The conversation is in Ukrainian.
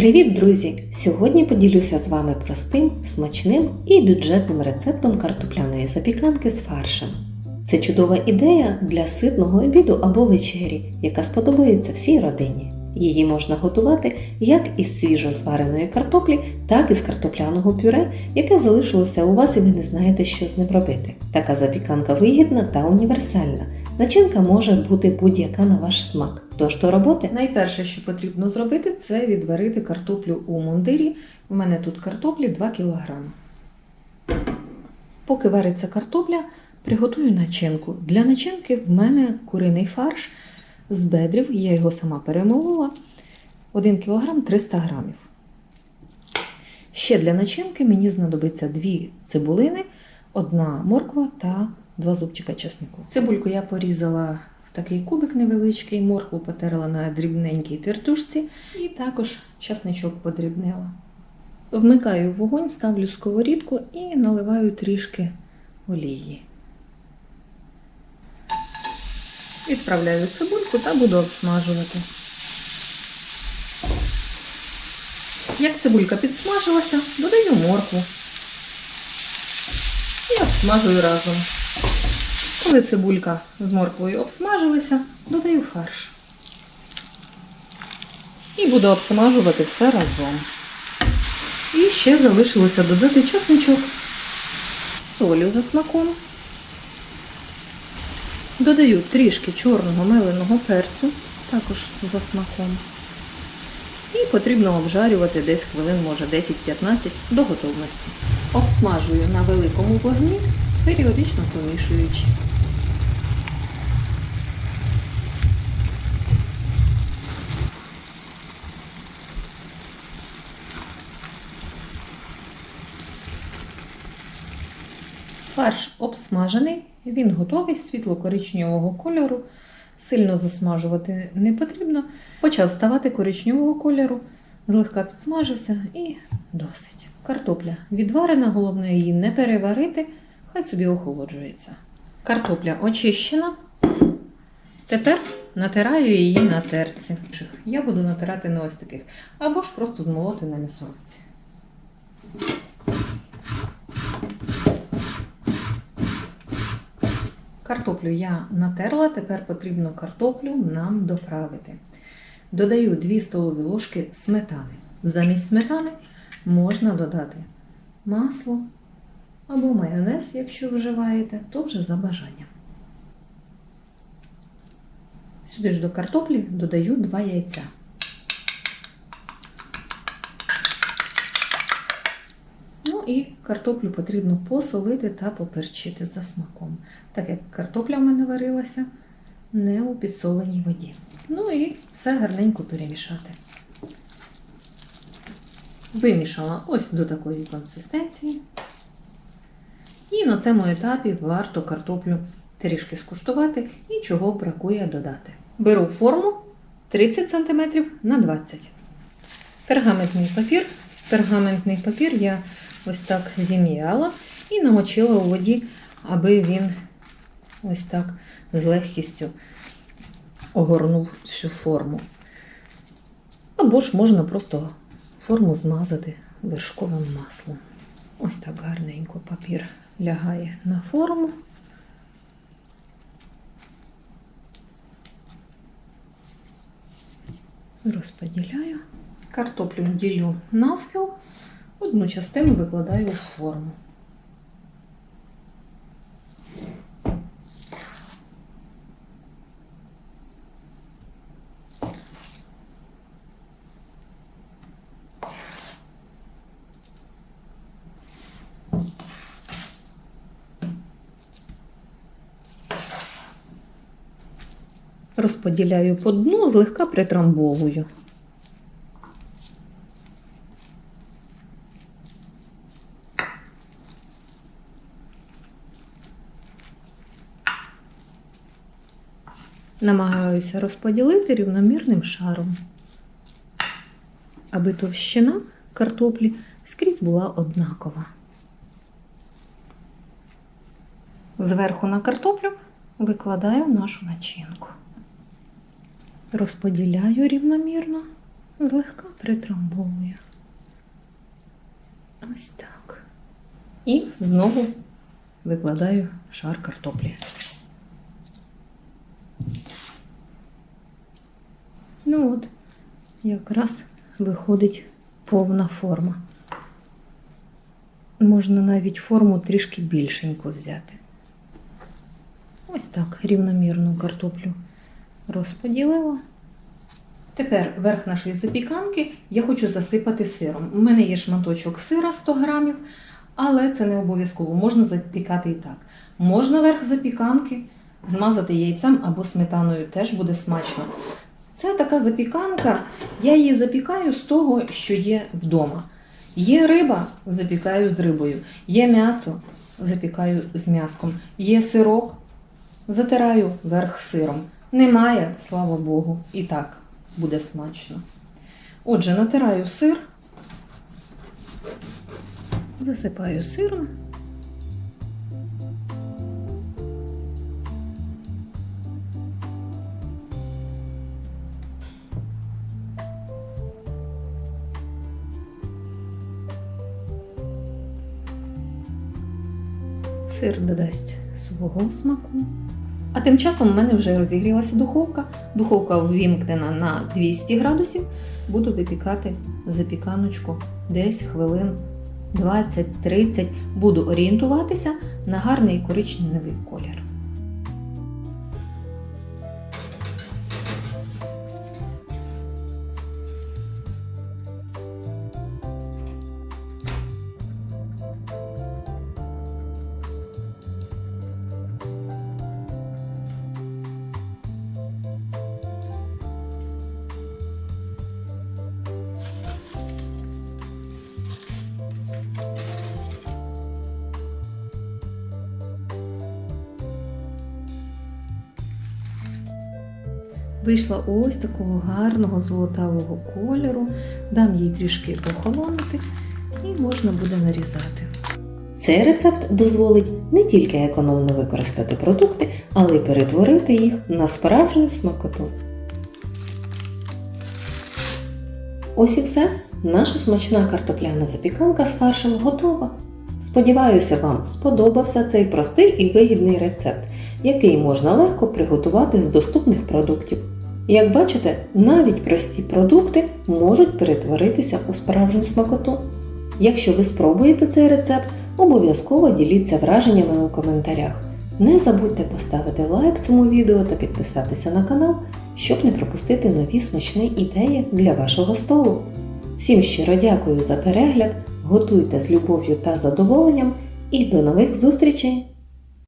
Привіт, друзі! Сьогодні поділюся з вами простим, смачним і бюджетним рецептом картопляної запіканки з фаршем. Це чудова ідея для ситного обіду або вечері, яка сподобається всій родині. Її можна готувати як із свіжо звареної картоплі, так і з картопляного пюре, яке залишилося у вас і ви не знаєте, що з ним робити. Така запіканка вигідна та універсальна. Начинка може бути будь-яка на ваш смак. Тож до роботи. Найперше, що потрібно зробити, це відварити картоплю у мундирі. У мене тут картоплі 2 кг. Поки вариться картопля, приготую начинку. Для начинки в мене куриний фарш з бедрів, я його сама перемолола. 1 кг 300 г. Ще для начинки мені знадобиться 2 цибулини, одна морква та 2 зубчика чеснику. Цибульку я порізала в такий кубик невеличкий, моркву потерла на дрібненькій тертушці і також чесничок подрібнила. Вмикаю вогонь, ставлю сковорідку і наливаю трішки олії. Відправляю цибульку та буду обсмажувати. Як цибулька підсмажилася, додаю моркву і обсмажую разом. Коли цибулька з морквою обсмажилися, додаю фарш. І буду обсмажувати все разом. І ще залишилося додати чесничок, солю за смаком. Додаю трішки чорного меленого перцю, також за смаком. І потрібно обжарювати десь хвилин, може 10-15 до готовності. Обсмажую на великому вогні, періодично помішуючи. Фарш обсмажений, він готовий світло-коричневого кольору. Сильно засмажувати не потрібно. Почав ставати коричневого кольору, злегка підсмажився і досить. Картопля відварена, головне її не переварити, хай собі охолоджується. Картопля очищена. Тепер натираю її на терці. Я буду натирати на ось таких, або ж просто змолоти на м'ясорубці. Картоплю я натерла, тепер потрібно картоплю нам доправити. Додаю 2 столові ложки сметани. Замість сметани можна додати масло або майонез, якщо вживаєте, то вже за бажанням. Сюди ж до картоплі додаю 2 яйця. І картоплю потрібно посолити та поперчити за смаком, так як картопля в мене варилася не у підсоленій воді. Ну і все гарненько перемішати. Вимішала ось до такої консистенції. І на цьому етапі варто картоплю трішки скуштувати і чого бракує додати. Беру форму 30 см на 20 Пергаментний папір. Пергаментний папір я ось так зім'яла і намочила у воді, аби він ось так з легкістю огорнув всю форму. Або ж можна просто форму змазати вершковим маслом. Ось так гарненько папір лягає на форму. Розподіляю. Картоплю ділю навпіл, одну частину викладаю в форму. Розподіляю по дну, злегка притрамбовую. Намагаюся розподілити рівномірним шаром, аби товщина картоплі скрізь була однакова. Зверху на картоплю викладаю нашу начинку. Розподіляю рівномірно злегка притрамбовую. Ось так. І знову викладаю шар картоплі. Ну от, якраз виходить повна форма. Можна навіть форму трішки більшеньку взяти. Ось так рівномірну картоплю розподілила. Тепер верх нашої запіканки я хочу засипати сиром. У мене є шматочок сира 100 грамів, але це не обов'язково. Можна запікати і так. Можна верх запіканки змазати яйцем або сметаною, теж буде смачно. Це така запіканка, я її запікаю з того, що є вдома. Є риба, запікаю з рибою, є м'ясо, запікаю з м'яском, є сирок, затираю верх сиром. Немає, слава Богу, і так буде смачно. Отже, натираю сир, засипаю сиром. Сир додасть свого смаку. А тим часом в мене вже розігрілася духовка. Духовка ввімкнена на 200 градусів. Буду випікати запіканочку десь хвилин 20-30. Буду орієнтуватися на гарний коричневий колір. Вийшла ось такого гарного золотавого кольору. Дам їй трішки охолонути і можна буде нарізати. Цей рецепт дозволить не тільки економно використати продукти, але й перетворити їх на справжню смакоту. Ось і все. Наша смачна картопляна запіканка з фаршем готова. Сподіваюся, вам сподобався цей простий і вигідний рецепт, який можна легко приготувати з доступних продуктів. Як бачите, навіть прості продукти можуть перетворитися у справжню смакоту. Якщо ви спробуєте цей рецепт, обов'язково діліться враженнями у коментарях. Не забудьте поставити лайк цьому відео та підписатися на канал, щоб не пропустити нові смачні ідеї для вашого столу. Всім щиро дякую за перегляд, готуйте з любов'ю та задоволенням і до нових зустрічей!